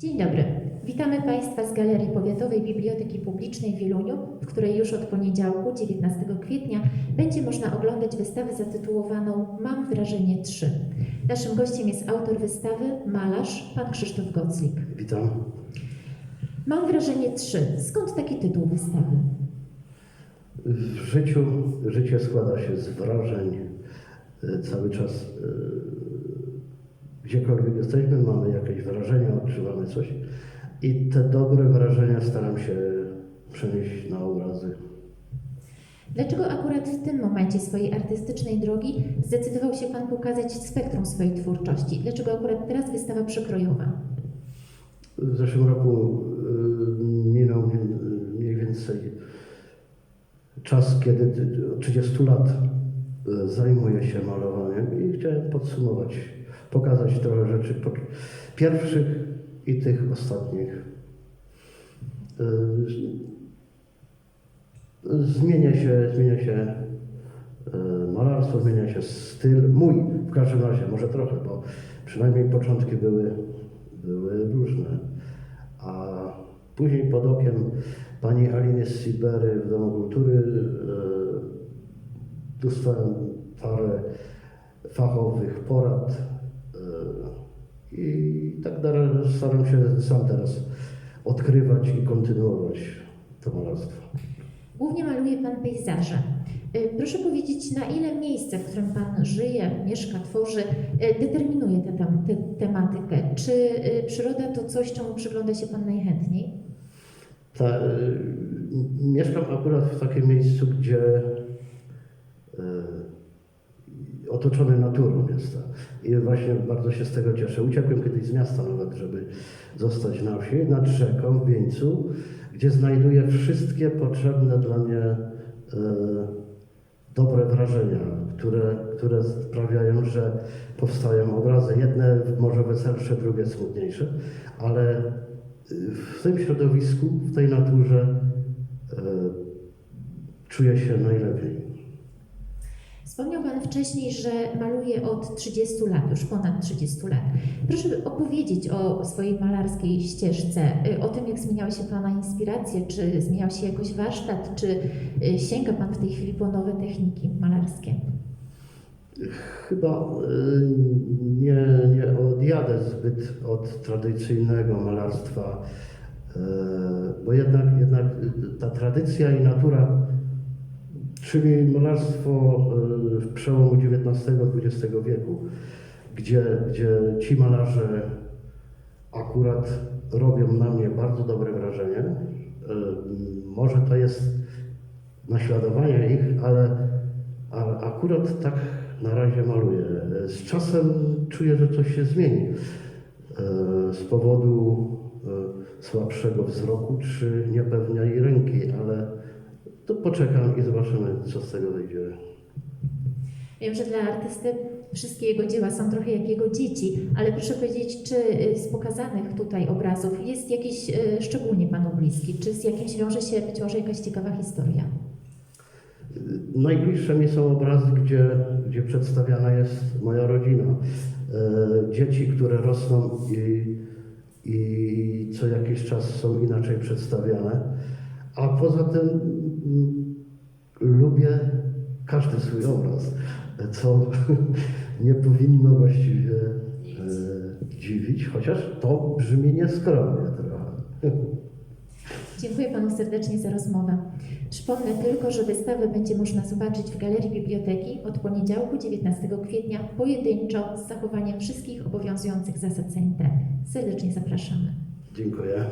Dzień dobry. Witamy Państwa z Galerii Powiatowej Biblioteki Publicznej w Wieluniu, w której już od poniedziałku, 19 kwietnia, będzie można oglądać wystawę zatytułowaną Mam wrażenie 3. Naszym gościem jest autor wystawy, malarz, pan Krzysztof Goclik. Witam. Mam wrażenie 3. Skąd taki tytuł wystawy? W życiu życie składa się z wrażeń. E, Cały czas e, gdziekolwiek jesteśmy, mamy jakieś wrażenia, odczuwamy coś. I te dobre wrażenia staram się przenieść na obrazy. Dlaczego akurat w tym momencie swojej artystycznej drogi zdecydował się Pan pokazać spektrum swojej twórczości? Dlaczego akurat teraz wystawa przekrojowa? W zeszłym roku e, minął mi- mniej więcej czas, kiedy od 30 lat e, zajmuję się malowaniem i chciałem podsumować, pokazać trochę rzeczy pierwszych i tych ostatnich. E, Zmienia się, zmienia się e, malarstwo, zmienia się styl, mój w każdym razie, może trochę, bo przynajmniej początki były, były różne. A później pod okiem pani Aliny Sibery w Domu Kultury e, dostałem parę fachowych porad i tak dalej. Staram się sam teraz odkrywać i kontynuować to malarstwo. Głównie maluje Pan pejzaże. Y, Proszę powiedzieć, na ile miejsce, w którym Pan żyje, mieszka, tworzy, y, determinuje tę tę tematykę? Czy y, przyroda to coś, czemu przygląda się Pan najchętniej? Ta, mieszkam akurat w takim miejscu, gdzie otoczony naturą jestem. I właśnie bardzo się z tego cieszę. Uciekłem kiedyś z miasta nawet, żeby zostać na wsi, nad rzeką w Wieńcu, gdzie znajduję wszystkie potrzebne dla mnie y, dobre wrażenia, które, które sprawiają, że powstają obrazy. Jedne może weselsze, drugie smutniejsze, ale w tym środowisku, w tej naturze e, czuję się najlepiej. Wspomniał Pan wcześniej, że maluje od 30 lat, już ponad 30 lat. Proszę opowiedzieć o swojej malarskiej ścieżce, y, o tym, jak zmieniały się Pana inspiracje, czy zmieniał się jakoś warsztat, czy y, sięga Pan w tej chwili po nowe techniki malarskie? Chyba e, nie, nie odjadę zbyt od tradycyjnego malarstwa, bo jednak, jednak ta tradycja i natura, czyli malarstwo e, w przełomu XIX-XX wieku, gdzie, gdzie ci malarze akurat robią na mnie bardzo dobre wrażenie. E, Może to jest naśladowanie ich, ale, ale akurat tak na razie maluję. Z czasem czuję, że coś się zmieni. E, Z powodu słabszego wzroku czy niepewnej ręki, ale to poczekam i zobaczymy, co z tego wyjdzie. Wiem, że dla artysty wszystkie jego dzieła są trochę jak jego dzieci, ale proszę powiedzieć, czy y, z pokazanych tutaj obrazów jest jakiś y, szczególnie Panu bliski? Czy z jakimś wiąże się być może jakaś ciekawa historia? Najbliższe mi są obrazy, gdzie, gdzie przedstawiana jest moja rodzina. E, dzieci, które rosną i, i co jakiś czas są inaczej przedstawiane. A poza tym mm, lubię każdy swój obraz, co nie powinno właściwie e, dziwić, chociaż to brzmi nieskromnie trochę. Dziękuję Panu serdecznie za rozmowę. Przypomnę tylko, że wystawę będzie można zobaczyć w Galerii Biblioteki od poniedziałku 19 kwietnia pojedynczo z zachowaniem wszystkich obowiązujących zasad sanitaryjnych. Serdecznie zapraszamy. Dziękuję.